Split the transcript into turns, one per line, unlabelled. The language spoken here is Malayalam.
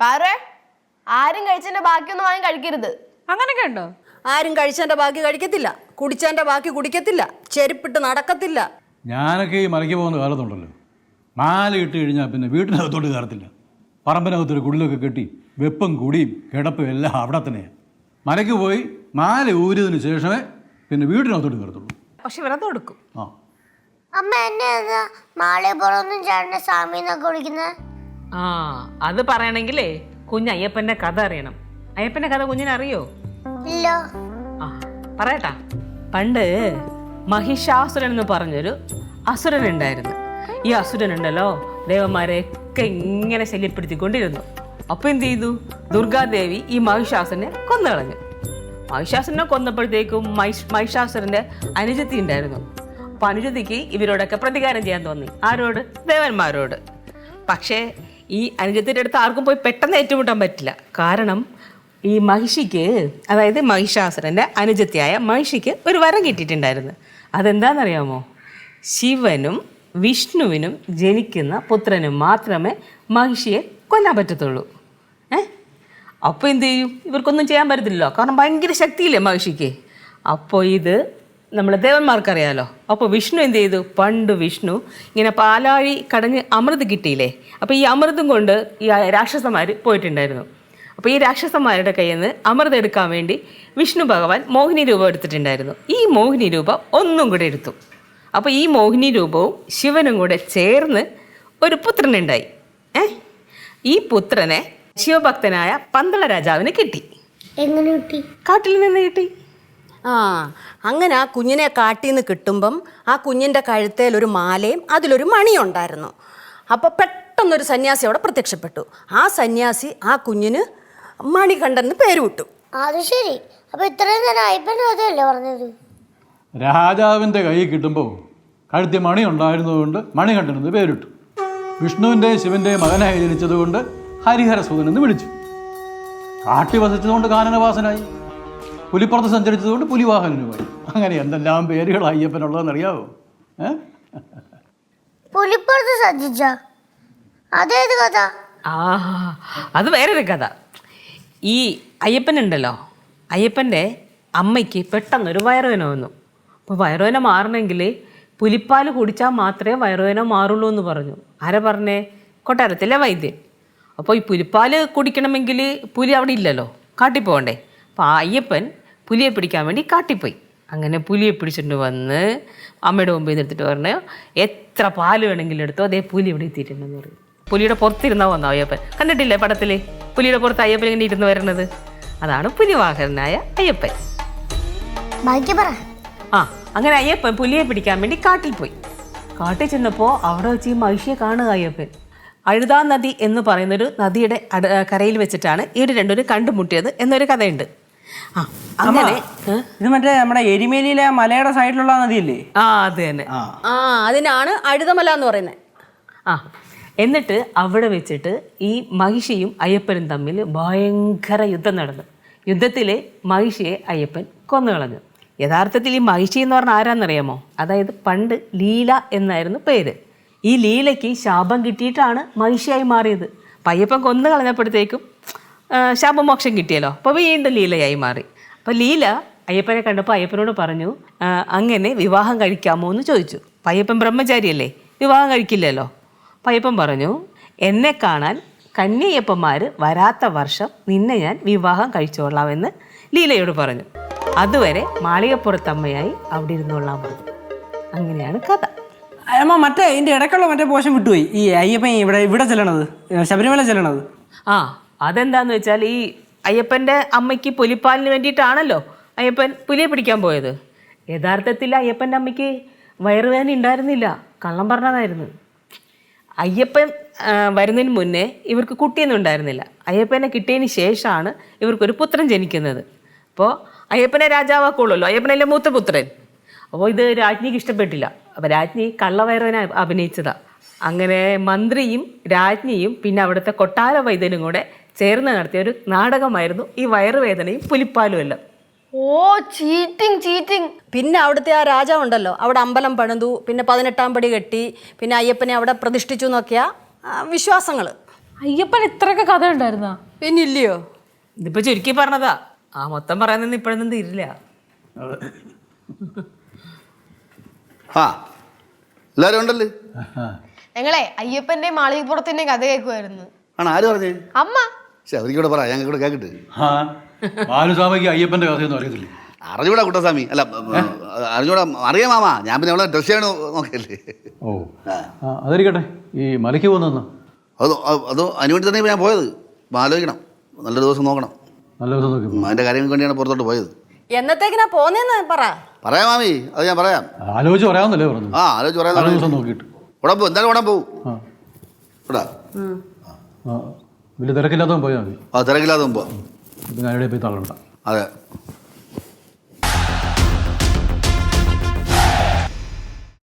പാറേ ആരും കഴിച്ചതിന്റെ ബാക്കിയൊന്നും വാങ്ങി കഴിക്കരുത്.
അങ്ങനെയൊക്കെ ഉണ്ടോ?
ആരും കഴിച്ചതിന്റെ ബാക്കി കഴിക്കത്തില്ല. കുടിച്ചതിന്റെ ബാക്കി കുടിക്കത്തില്ല. ചെരുപ്പിട്ട് നടക്കത്തില്ല.
ഞാനൊക്കെ ഈ മലയ്ക്ക് പോകുന്ന കാലത്തുണ്ടല്ലോ. മാല ഇട്ട് കഴിഞ്ഞാൽ പിന്നെ വീട്ടിനകത്തോട്ട് കയറത്തില്ല. പറമ്പിനകത്തൊരു കുടിലൊക്കെ കെട്ടി വെപ്പും കുടിയും കിടപ്പും എല്ലാം അവിടെ തന്നെയാണ് മലയ്ക്ക് പോയി മാല ഊരിയതിന് ശേഷമേ പിന്നെ വീട്ടിനകത്തോട്ട് കയറത്തുള്ളൂ.
പക്ഷെ വ്രതം എടുക്കും.
ആ.
അമ്മ എന്നെ എന്താ മാളികപ്പുറമൊന്നും ചേട്ടന്റെ സ്വാമി എന്നൊക്കെ വിളിക്കുന്നത്
ആ അത് പറയണെങ്കിലേ കുഞ്ഞ് അയ്യപ്പന്റെ കഥ അറിയണം. അയ്യപ്പന്റെ കഥ കുഞ്ഞിനെ അറിയോ
ഇല്ല.
ആ പറയട്ടാ. പണ്ട് മഹിഷാസുരൻ എന്ന് പറഞ്ഞൊരു അസുരൻ ഉണ്ടായിരുന്നു. ഈ അസുരൻ ഉണ്ടല്ലോ ദേവന്മാരെയൊക്കെ ഇങ്ങനെ ശല്യപ്പെടുത്തിക്കൊണ്ടിരുന്നു. അപ്പൊ എന്ത് ചെയ്തു? ദുർഗാദേവി ഈ മഹിഷാസുരനെ കൊന്നു കളഞ്ഞു മഹിഷാസുരനെ കൊന്നപ്പോഴത്തേക്കും മഹിഷ് മഹിഷാസുരന്റെ അനുജത്തി ഉണ്ടായിരുന്നു. അപ്പൊ അനുജത്തിക്ക് ഇവരോടൊക്കെ പ്രതികാരം ചെയ്യാൻ തോന്നി. ആരോട്? ദേവന്മാരോട്. പക്ഷേ ഈ അനുജത്തിന്റെ അടുത്ത് ആർക്കും പോയി പെട്ടെന്ന് ഏറ്റുമുട്ടാൻ പറ്റില്ല. കാരണം ഈ മഹിഷിക്ക് അതായത് മഹിഷാസുരന്റെ അനുജത്തിയായ മഹിഷിക്ക് ഒരു വരം കിട്ടിയിട്ടുണ്ടായിരുന്നു. അതെന്താണെന്നറിയാമോ? ശിവനും വിഷ്ണുവിനും ജനിക്കുന്ന പുത്രനും മാത്രമേ മഹിഷിയെ കൊല്ലാൻ പറ്റത്തുള്ളൂ. ഏ? അപ്പോൾ എന്ത് ചെയ്യും? ഇവർക്കൊന്നും ചെയ്യാൻ പറ്റത്തില്ലല്ലോ. കാരണം ഭയങ്കര ശക്തിയില്ലേ മഹിഷിക്ക്. അപ്പോൾ ഇത് നമ്മുടെ ദേവന്മാർക്കറിയാലോ. അപ്പോൾ വിഷ്ണു എന്ത് ചെയ്തു? പണ്ട് വിഷ്ണു ഇങ്ങനെ പാലാഴി കടഞ്ഞ് അമൃത് കിട്ടിയില്ലേ? അപ്പോൾ ഈ അമൃതും കൊണ്ട് ഈ രാക്ഷസന്മാർ പോയിട്ടുണ്ടായിരുന്നു. അപ്പോൾ ഈ രാക്ഷസന്മാരുടെ കയ്യിൽ നിന്ന് അമൃത് എടുക്കാൻ വേണ്ടി വിഷ്ണു ഭഗവാൻ മോഹിനി രൂപം എടുത്തിട്ടുണ്ടായിരുന്നു. ഈ മോഹിനി രൂപം ഒന്നും കൂടെ എടുത്തു. അപ്പോൾ ഈ മോഹിനി രൂപവും ശിവനും കൂടെ ചേർന്ന് ഒരു പുത്രനുണ്ടായി ഏ? ഈ പുത്രനെ ശിവഭക്തനായ പന്തള രാജാവിന് കിട്ടി.
എങ്ങനെ കിട്ടി?
കാട്ടിൽ നിന്ന് കിട്ടി.
ആ അങ്ങനെ ആ കുഞ്ഞിനെ കാട്ടിൽ നിന്ന് കിട്ടുമ്പം ആ കുഞ്ഞിന്റെ കഴുത്തേൽ ഒരു മാലയും അതിലൊരു മണിയും ഉണ്ടായിരുന്നു. അപ്പോൾ പെട്ടെന്നൊരു സന്യാസി അവിടെ പ്രത്യക്ഷപ്പെട്ടു. ആ സന്യാസി ആ കുഞ്ഞിന് മണി കണ്ടെന്ന് പേര് വിട്ടു
അത് ശരി. അപ്പൊ ഇത്രയും നേരം അയ്യപ്പന്റെ അതല്ലേ പറഞ്ഞത്?
രാജാവിന്റെ കൈ കിട്ടുമ്പോൾ കഴുത്തി മണി ഉണ്ടായിരുന്നതുകൊണ്ട് മണികണ്ഠനെന്ന് പേരിട്ടു. വിഷ്ണുവിന്റെയും ശിവന്റെയും മകനായി ജനിച്ചതുകൊണ്ട് ഹരിഹരസൂദൻ എന്ന് വിളിച്ചു. കാട്ടി വസിച്ചതുകൊണ്ട് കാനനവാസനായി പുലിപ്പുറത്ത് സഞ്ചരിച്ചതുകൊണ്ട് പുലിവാഹനനുമായി അങ്ങനെ എന്തെല്ലാം പേരുകൾ അയ്യപ്പനുള്ളതെന്ന് അറിയാവോ
പുലിപ്പുറത്ത് സഞ്ചരിച്ച? അതേത് കഥ?
ആ അത് വേറൊരു കഥ. ഈ അയ്യപ്പൻ ഉണ്ടല്ലോ അയ്യപ്പന്റെ അമ്മയ്ക്ക് പെട്ടെന്ന് ഒരു വയറുവേന വന്നു. അപ്പോൾ വയറുവേന മാറണമെങ്കിൽ പുലിപ്പാൽ കുടിച്ചാൽ മാത്രമേ വയറുവേന മാറുള്ളൂ എന്ന് പറഞ്ഞു. ആരാ പറഞ്ഞേ? കൊട്ടാരത്തിലെ വൈദ്യൻ. അപ്പോൾ ഈ പുലിപ്പാൽ കുടിക്കണമെങ്കിൽ പുലി അവിടെ ഇല്ലല്ലോ. കാട്ടിൽ പോകണ്ടേ? അപ്പോൾ അയ്യപ്പൻ പുലിയെ പിടിക്കാൻ വേണ്ടി കാട്ടിപ്പോയി. അങ്ങനെ പുലിയെ പിടിച്ചിട്ട് വന്ന് അമ്മയുടെ മുമ്പിൽ നിർത്തിട്ട് പറഞ്ഞു എത്ര പാൽ വേണമെങ്കിലും എടുത്തോ അതേ പുലി ഇവിടെ എത്തിയിട്ടുണ്ടെന്ന് പറയും പുലിയുടെ പുറത്തിരുന്നാ വന്നോ അയ്യപ്പൻ? കണ്ടിട്ടില്ലേ പടത്തിൽ പുലിയുടെ പുറത്ത് അയ്യപ്പൻ ഇങ്ങനെ ഇരുന്ന് വരുന്നത് അതാണ് പുലിവാഹനായ അയ്യപ്പൻ. ആ അങ്ങനെ അയ്യപ്പൻ പുലിയെ പിടിക്കാൻ വേണ്ടി കാട്ടിൽ പോയി. കാട്ടിൽ ചെന്നപ്പോൾ അവിടെ വെച്ച് ഈ മഹിഷിയെ കാണുക അയ്യപ്പൻ. അഴുതാ നദി എന്ന് പറയുന്നൊരു നദിയുടെ കരയിൽ വെച്ചിട്ടാണ് ഇവർ രണ്ടുപേരും കണ്ടുമുട്ടിയത് എന്നൊരു കഥയുണ്ട്. ആ അങ്ങനെ ഏ?
ഇത് മറ്റേ നമ്മുടെ എരിമേലിയിലെ ആ മലയുടെ സൈഡിലുള്ള നദിയില്ലേ?
ആ അത് തന്നെ.
ആ.
അതിനാണ് അഴുതമല എന്ന് പറയുന്നത്.
ആ എന്നിട്ട് അവിടെ വെച്ചിട്ട് ഈ മഹിഷിയും അയ്യപ്പനും തമ്മിൽ ഭയങ്കര യുദ്ധം നടന്നു. യുദ്ധത്തിൽ മഹിഷിയെ അയ്യപ്പൻ കൊന്നു കളഞ്ഞു. യഥാർത്ഥത്തിൽ ഈ മഹിഷി എന്ന് പറഞ്ഞാൽ ആരാന്നറിയാമോ? അതായത് പണ്ട് ലീല എന്നായിരുന്നു പേര്. ഈ ലീലയ്ക്ക് ശാപം കിട്ടിയിട്ടാണ് മഹിഷിയായി മാറിയത്. അപ്പം അയ്യപ്പൻ കൊന്നു കളഞ്ഞപ്പോഴത്തേക്കും ശാപമോക്ഷം കിട്ടിയല്ലോ. അപ്പോൾ വീണ്ടും ലീലയായി മാറി. അപ്പോൾ ലീല അയ്യപ്പനെ കണ്ടപ്പോൾ അയ്യപ്പനോട് പറഞ്ഞു അങ്ങനെ വിവാഹം കഴിക്കാമോ എന്ന് ചോദിച്ചു. അപ്പം അയ്യപ്പൻ ബ്രഹ്മചാരിയല്ലേ? വിവാഹം കഴിക്കില്ലല്ലോ. അപ്പം അയ്യപ്പൻ പറഞ്ഞു എന്നെ കാണാൻ കന്യയ്യപ്പന്മാർ വരാത്ത വർഷം നിന്നെ ഞാൻ വിവാഹം കഴിച്ചോളാമെന്ന് ലീലയോട് പറഞ്ഞു. അതുവരെ മാളികപ്പുറത്തമ്മയായി അവിടെ ഇരുന്നോളാൻ പറഞ്ഞു. അങ്ങനെയാണ് കഥ.
അമ്മ മറ്റേ ഇതിന്റെ ഇടയ്ക്കുള്ള മറ്റേ പോഷം വിട്ടുപോയി. ഈ അയ്യപ്പൻ ഇവിടെ ഇവിടെ ചെല്ലണത് ശബരിമല ചെല്ലണത്.
ആ അതെന്താന്ന് വെച്ചാൽ ഈ അയ്യപ്പന്റെ അമ്മയ്ക്ക് പുലിപ്പാലിന് വേണ്ടിയിട്ടാണല്ലോ അയ്യപ്പൻ പുലിയെ പിടിക്കാൻ പോയത്. യഥാർത്ഥത്തിൽ അയ്യപ്പന്റെ അമ്മയ്ക്ക് വയറുവേദന ഉണ്ടായിരുന്നില്ല. കള്ളം പറഞ്ഞതായിരുന്നു. അയ്യപ്പൻ വരുന്നതിന് മുന്നേ ഇവർക്ക് കുട്ടിയൊന്നും ഉണ്ടായിരുന്നില്ല. അയ്യപ്പനെ കിട്ടിയതിന് ശേഷമാണ് ഇവർക്കൊരു പുത്രൻ ജനിക്കുന്നത്. അപ്പോൾ അയ്യപ്പനെ രാജാവാക്കുള്ളല്ലോ. അയ്യപ്പനല്ലേ മൂത്ത പുത്രൻ. അപ്പോൾ ഇത് രാജ്ഞിക്ക് ഇഷ്ടപ്പെട്ടില്ല. അപ്പോൾ രാജ്ഞി കള്ളവയറവനെ അഭിനയിച്ചതാണ് അങ്ങനെ മന്ത്രിയും രാജ്ഞിയും പിന്നെ അവിടുത്തെ കൊട്ടാര വൈദ്യനും കൂടെ ചേർന്ന് നടത്തിയ ഒരു നാടകമായിരുന്നു ഈ വയറുവേദനയും പുലിപ്പാലും എല്ലാം.
ഓ ചീറ്റിംഗ് ചീറ്റിംഗ്
പിന്നെ അവിടുത്തെ ആ രാജാവുണ്ടല്ലോ അവിടെ അമ്പലം പണിതു പിന്നെ പതിനെട്ടാം പടി കെട്ടി പിന്നെ അയ്യപ്പനെ അവിടെ പ്രതിഷ്ഠിച്ചു എന്നൊക്കെയാ വിശ്വാസങ്ങൾ
അയ്യപ്പൻ ഇത്രയൊക്കെ കഥ ഉണ്ടായിരുന്ന
പിന്നെ ഇല്ലയോ
ഇതിപ്പോ ചുരുക്കി പറഞ്ഞതാ. ആ മൊത്തം പറയാനൊന്നും ഇപ്പോഴൊന്നും തീരില്ല.
ആ ഉണ്ടല്ലേ?
ഞങ്ങളെ അയ്യപ്പന്റെ മാളികപ്പുറത്തിന്റെ കഥ കേൾക്കുമായിരുന്നു
ആണ്? ആര് പറഞ്ഞേ?
അമ്മ.
പക്ഷെ അവർക്ക് കൂടെ പറ ഞങ്ങൾക്ക് കൂടെ കേൾക്കട്ടെ
ആ ബാലുസ്വാമിക്ക് അയ്യപ്പന്റെ കഥയൊന്നും അറിയത്തില്ലേ?
അറിഞ്ഞൂടാ കുട്ടസ്വാമി. അല്ല അറിഞ്ഞൂടാ അറിയാം മാമാ. ഞാൻ പിന്നെ അവളെ ഡ്രസ് ചെയ്യണോ നോക്കല്ലേ?
ഓ. ആ. അതിരിക്കട്ടെ. ഈ മലയ്ക്ക് പോകുന്ന
അത് അത് അതിനുവേണ്ടി തന്നെ ഞാൻ പോയത്. അപ്പം ആലോചിക്കണം. നല്ലൊരു ദിവസം നോക്കണം.
നല്ല ദിവസം നോക്കി പോ.
അതിന്റെ കാര്യങ്ങൾക്ക് വേണ്ടിയാണ് പുറത്തോട്ട് പോയത്.
എന്നത്തേക്കിനാ പോന്നേന്ന് പറ.
പറയാം മാമി അത് ഞാൻ പറയാം.
ആലോചിച്ച് പറയാമെന്നല്ലേ പറഞ്ഞു
ആ ആലോചിച്ച്
നല്ല
പറയാം
ദിവസം നോക്കിയിട്ട്.
ഉടമ്പോ പോകും എന്തായാലും
ഉടമ്പോ
ഇവിടെ
ആ. വലിയ തിരക്കില്ലാത്തവൻ പോയാൽ മതി.
ആ തിരക്കില്ലാതെ പോവാം.
ഞാൻ അതിടെ പോയി തള്ളണ്ട.
അതെ.